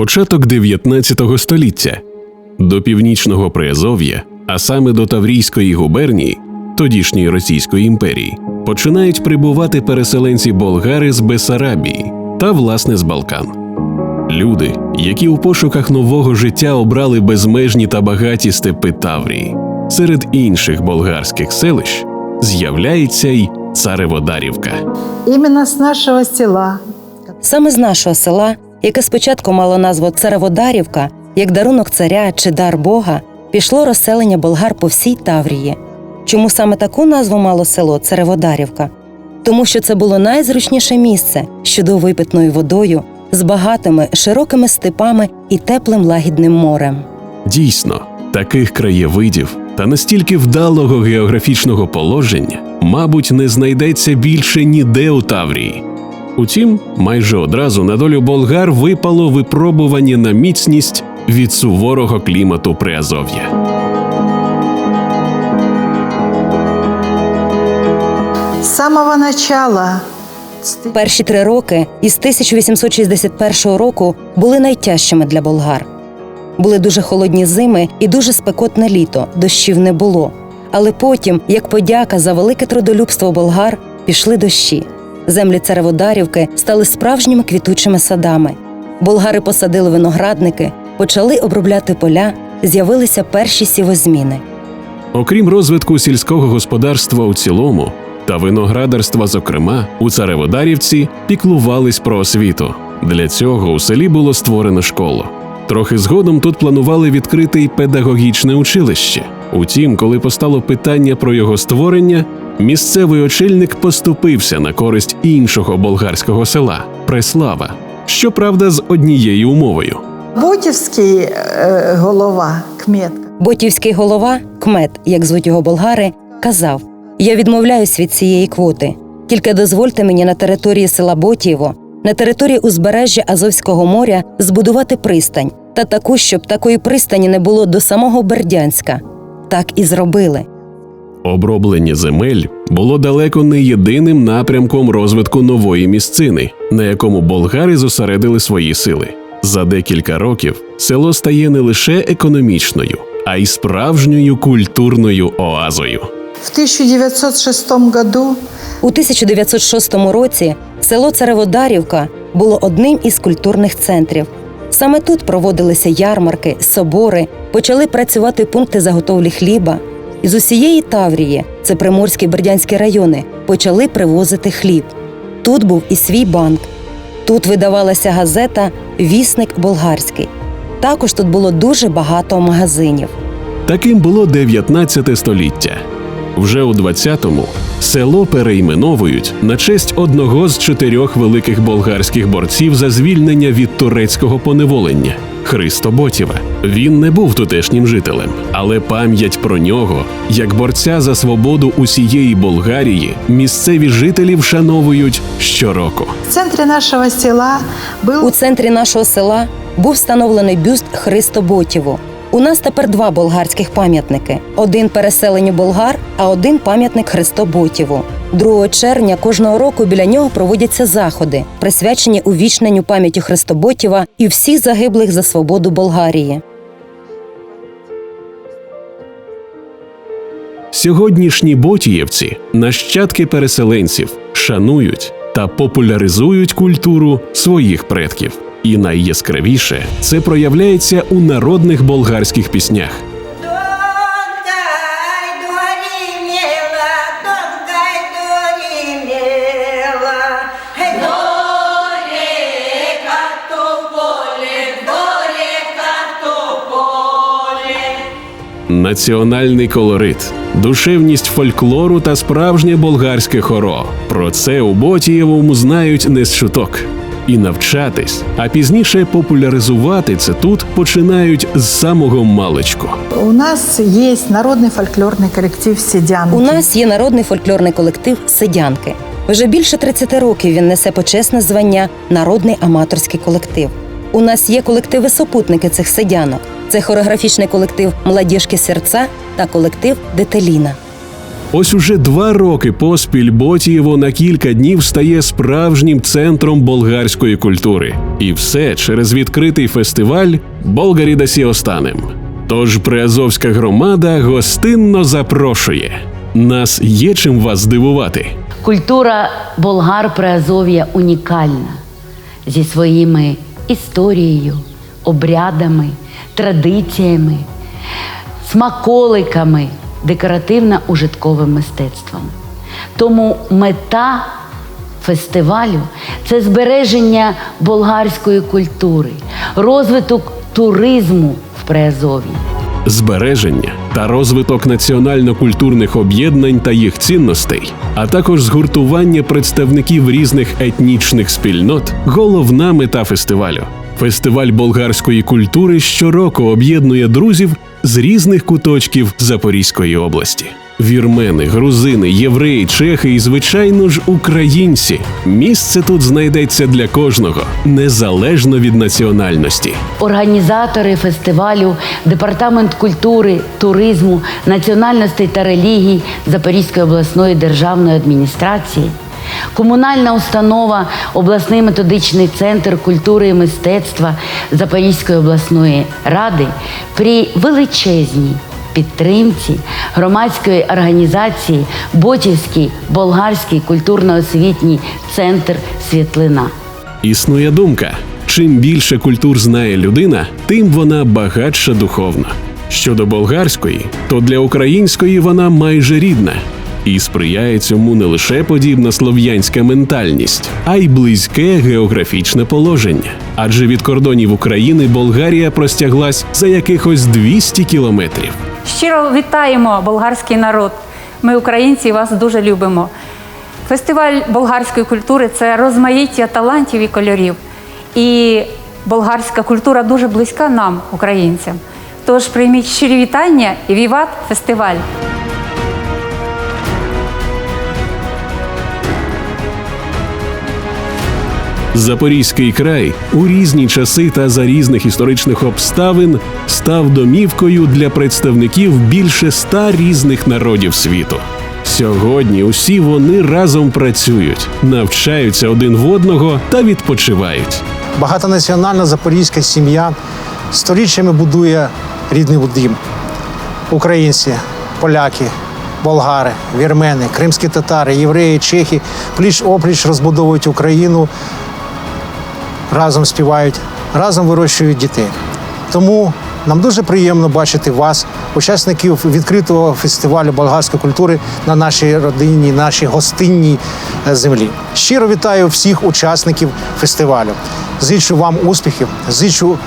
Початок 19 століття. До північного Приазов'я, а саме до Таврійської губернії, тодішньої Російської імперії, починають прибувати переселенці болгари з Бесарабії та, власне, з Балкан. Люди, які у пошуках нового життя обрали безмежні та багаті степи Таврії. Серед інших болгарських селищ з'являється й Цареводарівка. Именно с нашего села. Саме з нашого села, яке спочатку мало назву Цареводарівка, як дарунок царя чи дар Бога, пішло розселення болгар по всій Таврії. Чому саме таку назву мало село Цареводарівка? Тому що це було найзручніше місце з чудовою водою, з багатими широкими степами і теплим лагідним морем. Дійсно, таких краєвидів та настільки вдалого географічного положення, мабуть, не знайдеться більше ніде у Таврії. Утім, майже одразу на долю болгар випало випробування на міцність від суворого клімату Приазов'я. С самого начала Перші три роки із 1861 року були найтяжчими для болгар. Були дуже холодні зими і дуже спекотне літо, дощів не було. Але потім, як подяка за велике трудолюбство болгар, пішли дощі. Землі Цареводарівки стали справжніми квітучими садами. Болгари посадили виноградники, почали обробляти поля, з'явилися перші сівозміни. Окрім розвитку сільського господарства у цілому та виноградарства, зокрема, у Цареводарівці піклувались про освіту. Для цього у селі було створено школу. Трохи згодом тут планували відкрити й педагогічне училище. Утім, коли постало питання про його створення, місцевий очільник поступився на користь іншого болгарського села Преслава. Щоправда, з однією умовою. Бутівський е, голова, кметка. Ботівський голова, кмет, як звуть його болгари, казав: Я відмовляюсь від цієї квоти. Тільки дозвольте мені на території села Ботієво, на території узбережжя Азовського моря збудувати пристань, та таку, щоб такої пристані не було до самого Бердянська. Так і зробили. Оброблення земель було далеко не єдиним напрямком розвитку нової місцини, на якому болгари зосередили свої сили. За декілька років село стає не лише економічною, а й справжньою культурною оазою. В 1906 году У 1906 році село Цареводарівка було одним із культурних центрів. Саме тут проводилися ярмарки, собори, почали працювати пункти заготовлі хліба. Із усієї Таврії, це Приморські Бердянські райони, почали привозити хліб. Тут був і свій банк. Тут видавалася газета Вісник болгарський. Також тут було дуже багато магазинів. Таким було 19 століття. Вже у 20-му село перейменовують на честь одного з чотирьох великих болгарських борців за звільнення від турецького поневолення Христо Ботєва. Він не був тутешнім жителем, але пам'ять про нього, як борця за свободу усієї Болгарії, місцеві жителі вшановують щороку. в центрі нашого села У центрі нашого села був встановлений бюст Христо Ботєву. У нас тепер два болгарських пам'ятники: один переселенню болгар, а один пам'ятник Христо Ботєву. 2 червня кожного року біля нього проводяться заходи, присвячені увічненню пам'яті Христоботєва і всіх загиблих за свободу Болгарії. Сьогоднішні ботієвці, нащадки переселенців, шанують та популяризують культуру своїх предків. І найяскравіше це проявляється у народних болгарських піснях. Національний колорит, душевність фольклору та справжнє болгарське хоро. Про це у Ботієвому знають не з шуток. І навчатись, а пізніше популяризувати це тут починають з самого маличку. у нас есть народный фольклорный коллектив «Седянки». У нас є народний фольклорний колектив Сидянки. Вже більше 30 років він несе почесне звання Народний аматорський колектив. У нас є колективи-супутники цих сидянок. Це хореографічний колектив Младіжки серця та колектив Детеліна. Ось уже два роки поспіль Ботієво на кілька днів стає справжнім центром болгарської культури. І все через відкритий фестиваль Болгарі да Сіостанем. Тож Приазовська громада гостинно запрошує. Нас є чим вас здивувати. Культура болгар Приазов'я унікальна зі своїми історією, обрядами, традиціями, смаколиками, декоративно-ужитковим мистецтвом. Тому мета фестивалю це збереження болгарської культури, розвиток туризму в Приазов'ї. збереження та розвиток національно-культурних об'єднань та їх цінностей, а також згуртування представників різних етнічних спільнот головна мета фестивалю. Фестиваль болгарської культури щороку об'єднує друзів з різних куточків Запорізької області. Вірмени, грузини, євреї, чехи і, звичайно ж, українці. Місце тут знайдеться для кожного, незалежно від національності. Організатори фестивалю, департамент культури, туризму, національностей та релігій Запорізької обласної державної адміністрації, комунальна установа, обласний методичний центр культури і мистецтва Запорізької обласної ради при величезній підтримці громадської організації Ботівський болгарський культурно-освітній центр Світлина. Існує думка: чим більше культур знає людина, тим вона багатша духовно. Щодо болгарської, то для української вона майже рідна. І сприяє цьому не лише подібна слов'янська ментальність, а й близьке географічне положення. Адже від кордонів України Болгарія простяглась за якихось 200 кілометрів. Щиро вітаємо болгарський народ. Ми, українці, вас дуже любимо. Фестиваль болгарської культури це розмаїття талантів і кольорів. І болгарська культура дуже близька нам, українцям. Тож прийміть щирі вітання і віват фестиваль. Запорізький край у різні часи та за різних історичних обставин став домівкою для представників більше ста різних народів світу. Сьогодні усі вони разом працюють, навчаються один в одного та відпочивають. Багатонаціональна запорізька сім'я сторіччями будує рідний дім. Українці, поляки, болгари, вірмени, кримські татари, євреї, чехи пліч опліч розбудовують Україну, разом співають, разом вирощують дітей. Тому нам дуже приємно бачити вас, учасників відкритого фестивалю болгарської культури на нашій родинній, нашій гостинній е, землі. Щиро вітаю всіх учасників фестивалю. Зичу вам успіхів, зичу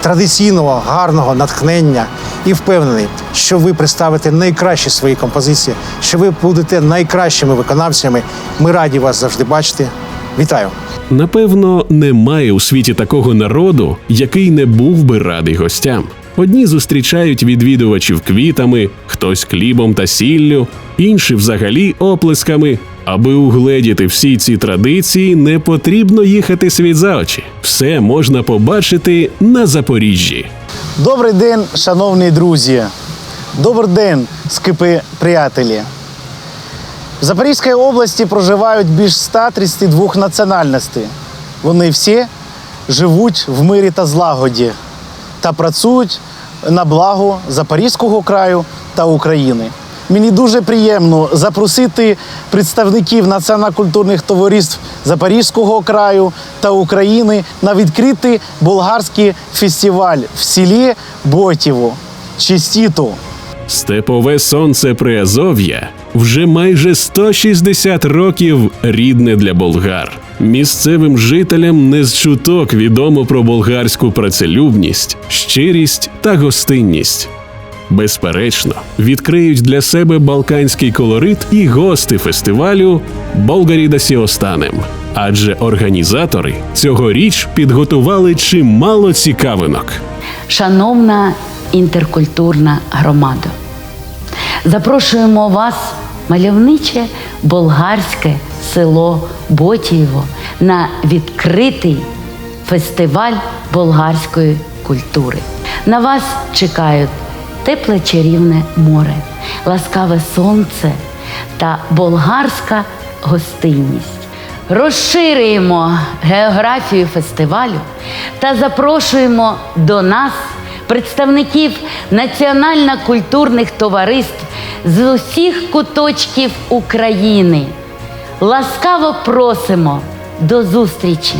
традиційного, гарного натхнення і впевнений, що ви представите найкращі свої композиції, що ви будете найкращими виконавцями. Ми раді вас завжди бачити. Вітаю! Напевно, немає у світі такого народу, який не був би радий гостям. Одні зустрічають відвідувачів квітами, хтось хлібом та сіллю, інші взагалі оплесками. Аби угледіти всі ці традиції, не потрібно їхати світ за очі. Все можна побачити на Запоріжжі. Добрий день, шановні друзі. Добрий день, скипи приятелі. В Запорізькій області проживають більш 132 національностей. Вони всі живуть в мирі та злагоді та працюють на благо Запорізького краю та України. Мені дуже приємно запросити представників національно-культурних товариств Запорізького краю та України на відкритий болгарський фестиваль в селі Ботіво. Чистіту! Степове сонце Приазов'я вже майже 160 років рідне для болгар. Місцевим жителям не з чуток відомо про болгарську працелюбність, щирість та гостинність. Безперечно, відкриють для себе балканський колорит і гости фестивалю Болгарі да Сіостанем. Адже організатори цьогоріч підготували чимало цікавинок. Шановна інтеркультурна громада, запрошуємо вас мальовниче болгарське село Ботієво на відкритий фестиваль болгарської культури. На вас чекають тепле чарівне море, ласкаве сонце, та болгарська гостинність. Розширюємо географію фестивалю та запрошуємо до нас представників національно-культурних товариств з усіх куточків України. Ласкаво просимо до зустрічі!